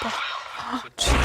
不好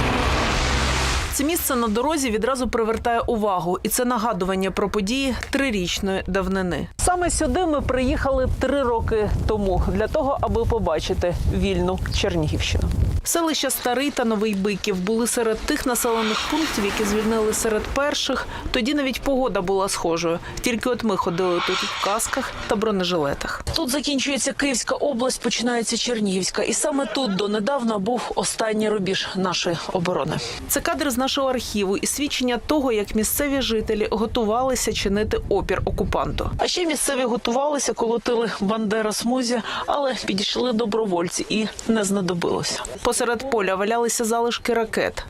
Це місце на дорозі відразу привертає увагу, і це нагадування про події трирічної давнини. Саме сюди ми приїхали три роки тому для того, аби побачити вільну Чернігівщину. Селища Старий та Новий Биків були серед тих населених пунктів, які звільнили серед перших. Тоді навіть погода була схожою. Тільки от ми ходили тут в касках та бронежилетах. Тут закінчується Київська область, починається Чернігівська, і саме тут донедавна був останній рубіж нашої оборони. Це кадри з нашого архіву і свідчення того, як місцеві жителі готувалися чинити опір окупанту. А ще місцеві готувалися, колотили бандера смузі, але підійшли добровольці і не знадобилося. Посеред поля валялися залишки ракет.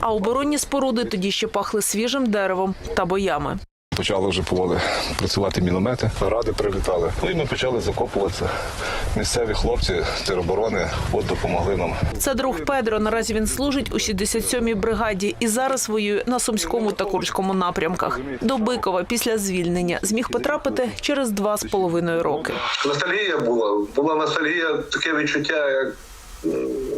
А оборонні споруди тоді ще пахли свіжим деревом та боями. Почали вже поволі працювати міномети, ради прилітали. Ну і ми почали закопуватися. Місцеві хлопці тероборони от допомогли нам. Це друг Педро. Наразі він служить у 67-й бригаді і зараз воює на сумському та курському напрямках. До Бикова після звільнення зміг потрапити через два з половиною роки. Ностальгія була. Була ностальгія, таке відчуття, як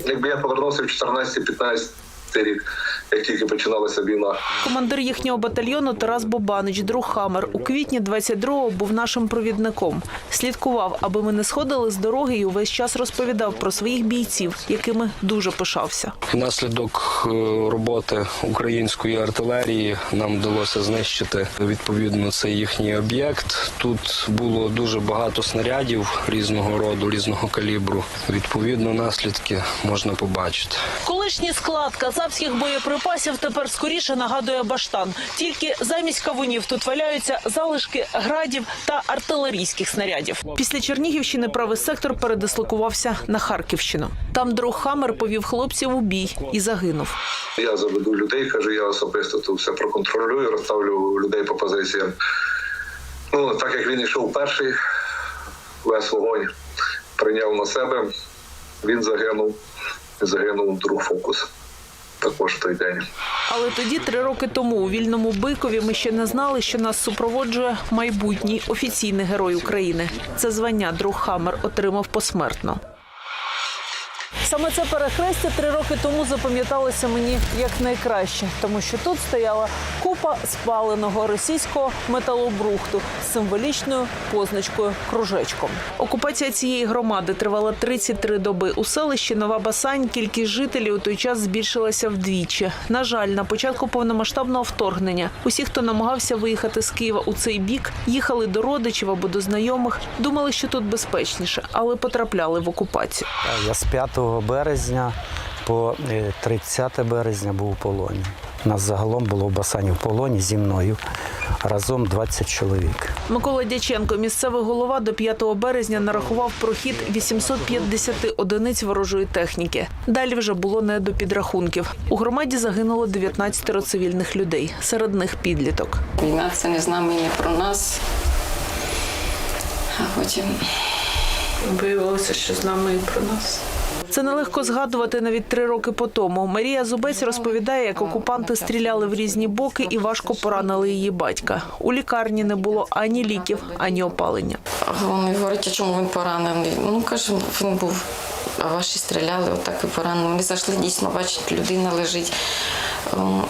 якби я повернувся в 14-15 рік, як тільки починалася війна. Командир їхнього батальйону Тарас Бобанич, друг Хамер, у квітні 22-го був нашим провідником. Слідкував, аби ми не сходили з дороги і увесь час розповідав про своїх бійців, якими дуже пишався. Внаслідок е, роботи української артилерії нам вдалося знищити відповідно цей їхній об'єкт. Тут було дуже багато снарядів різного роду, різного калібру. Відповідно, наслідки можна побачити. Колишній склад казахських боєприпасів тепер скоріше нагадує баштан. Тільки замість кавунів тут валяються залишки градів та артилерійських снарядів. Після Чернігівщини правий сектор передислокувався на Харківщину. Там друг Хамер повів хлопців у бій і загинув. Я заведу людей, кажу, я особисто тут все проконтролюю, розставлю людей по позиціям. Ну, так як він йшов перший, весь вогонь прийняв на себе, він загинув, загинув друг фокус. Також той день. Але тоді, три роки тому, у вільному Бикові, ми ще не знали, що нас супроводжує майбутній офіційний герой України. Це звання друг Хамер отримав посмертно. Саме це перехрестя три роки тому запам'яталося мені як найкраще, тому що тут стояла купа спаленого російського металобрухту з символічною позначкою кружечком. Окупація цієї громади тривала 33 доби. У селищі Нова Басань кількість жителів у той час збільшилася вдвічі. На жаль, на початку повномасштабного вторгнення усі, хто намагався виїхати з Києва у цей бік, їхали до родичів або до знайомих, думали, що тут безпечніше, але потрапляли в окупацію. Я з 5 березня по е, 30 березня був у полоні. Нас загалом було в Басані в полоні зі мною разом 20 чоловік. Микола Дяченко, місцевий голова, до 5 березня нарахував прохід 850 одиниць ворожої техніки. Далі вже було не до підрахунків. У громаді загинуло 19 цивільних людей, серед них підліток. Війна це не з нами, не про нас. А потім Виявилося, що з нами і про нас. Це нелегко згадувати навіть три роки по тому. Марія Зубець розповідає, як окупанти стріляли в різні боки і важко поранили її батька. У лікарні не було ані ліків, ані опалення. вони говорять, чому він поранений? Ну каже, він був, а ваші стріляли, отак і поранений. Вони зайшли дійсно, бачать, людина лежить. Ем,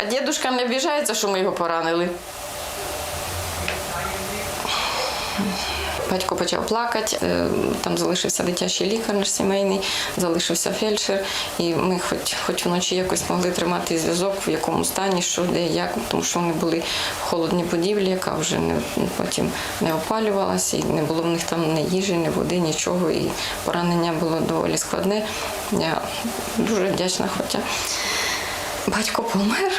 А дідусь не обіжається, що ми його поранили. Батько почав плакати, е, там залишився дитячий лікар наш сімейний, залишився фельдшер, і ми хоч, хоч вночі якось могли тримати зв'язок, в якому стані, що де, як, тому що вони були в холодній будівлі, яка вже не, потім не опалювалася, і не було в них там ні їжі, ні води, нічого. І поранення було доволі складне. Я дуже вдячна, хоча батько помер.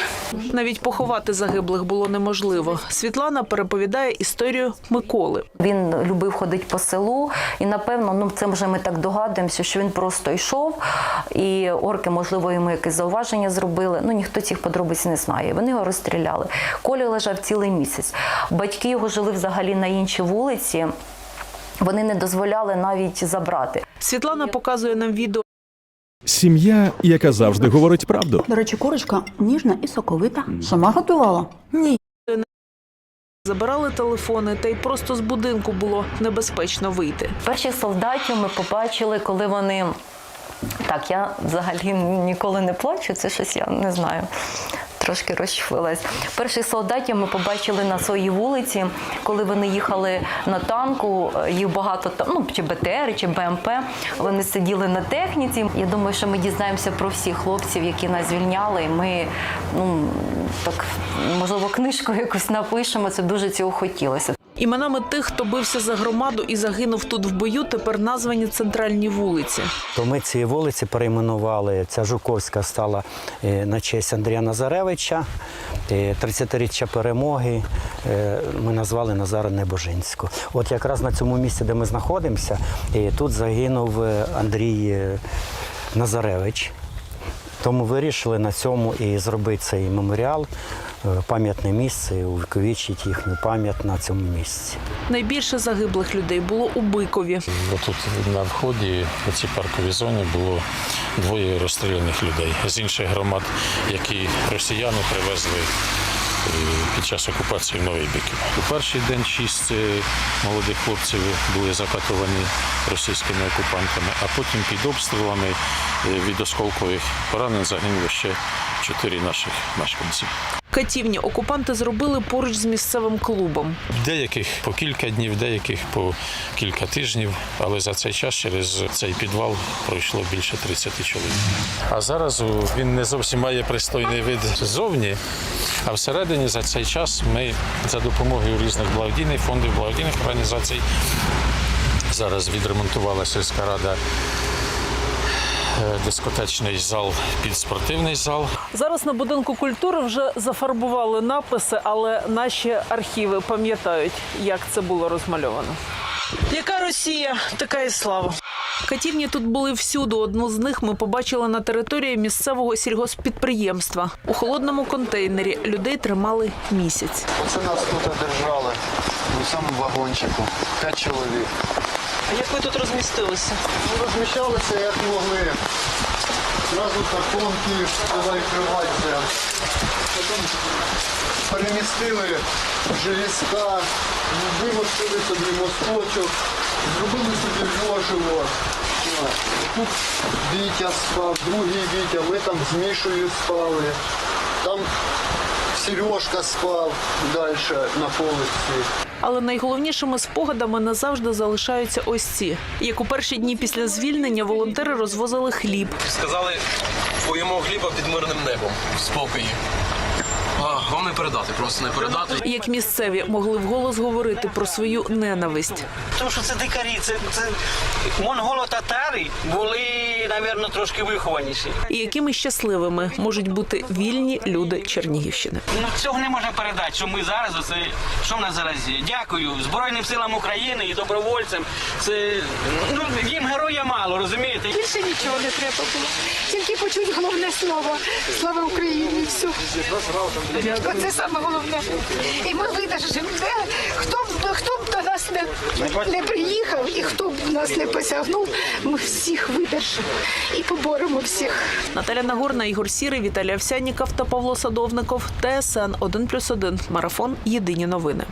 Навіть поховати загиблих було неможливо. Світлана переповідає історію Миколи. Він любив ходити по селу, і напевно, ну це вже ми так догадуємося, що він просто йшов, і орки, можливо, йому якесь зауваження зробили. Ну ніхто цих подробиць не знає. Вони його розстріляли. Коля лежав цілий місяць. Батьки його жили взагалі на іншій вулиці. Вони не дозволяли навіть забрати. Світлана показує нам відео. Сім'я, яка завжди говорить правду. До речі, курочка ніжна і соковита. Сама готувала? Ні. Забирали телефони, та й просто з будинку було небезпечно вийти. Перших солдатів ми побачили, коли вони Так, я взагалі ніколи не плачу, це щось я не знаю. Трошки розчвилась. Перших солдатів ми побачили на своїй вулиці, коли вони їхали на танку. Їх багато там, ну чи БТР, чи БМП. Вони сиділи на техніці. Я думаю, що ми дізнаємося про всіх хлопців, які нас звільняли. Ми ну так можливо книжку якусь напишемо. Це дуже цього хотілося. Іменами тих, хто бився за громаду і загинув тут в бою, тепер названі центральні вулиці. То ми ці вулиці перейменували. Ця Жуковська стала е, на честь Андрія Назаревича. Е, 30-річчя перемоги е, ми назвали Назара Небожинську. От якраз на цьому місці, де ми знаходимося, е, тут загинув е, Андрій е, Назаревич. Тому вирішили на цьому і зробити цей меморіал, е, пам'ятне місце, і увіковічити їхню пам'ять на цьому місці. Найбільше загиблих людей було у Бикові. Тут на вході у цій парковій зоні було двоє розстріляних людей з інших громад, які росіяни привезли під час окупації в Новий Биків. У перший день шість е, молодих хлопців були закатовані російськими окупантами, а потім під обстрілами е, від осколкових поранень загинуло ще чотири наших мешканців. Катівні окупанти зробили поруч з місцевим клубом. Деяких по кілька днів, деяких по кілька тижнів, але за цей час через цей підвал пройшло більше 30 чоловік. А зараз він не зовсім має пристойний вид ззовні, а всередині за цей час ми за допомогою різних благодійних фондів, благодійних організацій зараз відремонтувала сільська рада дискотечний зал під спортивний зал. Зараз на будинку культури вже зафарбували написи, але наші архіви пам'ятають, як це було розмальовано. Яка Росія, така і слава. Катівні тут були всюди. Одну з них ми побачили на території місцевого сільгоспідприємства. У холодному контейнері людей тримали місяць. Оце нас тут держали у самому вагончику. П'ять чоловік. Як ви тут розмістилися? Ми розміщалися як могли. Зразу картонки закривати. Потім перемістили желізка, вимостили собі мосточок, зробили собі ложиво. Тут Вітя спав, другий Вітя, ми там з Мішою спали. Там Сережка спав далі на полиці. Але найголовнішими спогадами назавжди залишаються ось ці. Як у перші дні після звільнення волонтери розвозили хліб. Сказали, поїмо хліба під мирним небом в спокої. Вам не передати, просто не передати. Як місцеві могли вголос говорити про свою ненависть. Тому що це дикарі, це, це монголо-татари були, напевно, трошки вихованіші. І якими щасливими можуть бути вільні люди Чернігівщини. Ну цього не можна передати, що ми зараз оце, що в нас зараз є. Дякую Збройним силам України і добровольцям. Це ну їм героя мало, розумієте? Більше нічого не треба було. Тільки почуть головне слово. Слава Україні! Все. Оце саме головне. І ми видержимо. Де хто б хто б до нас не, не приїхав і хто б нас не посягнув, ми всіх видержимо і поборемо всіх. Наталя Нагорна, Ігор Сірий, Віталій Овсянніков та Павло Садовников. ТСН 1+,1. Марафон. Єдині новини.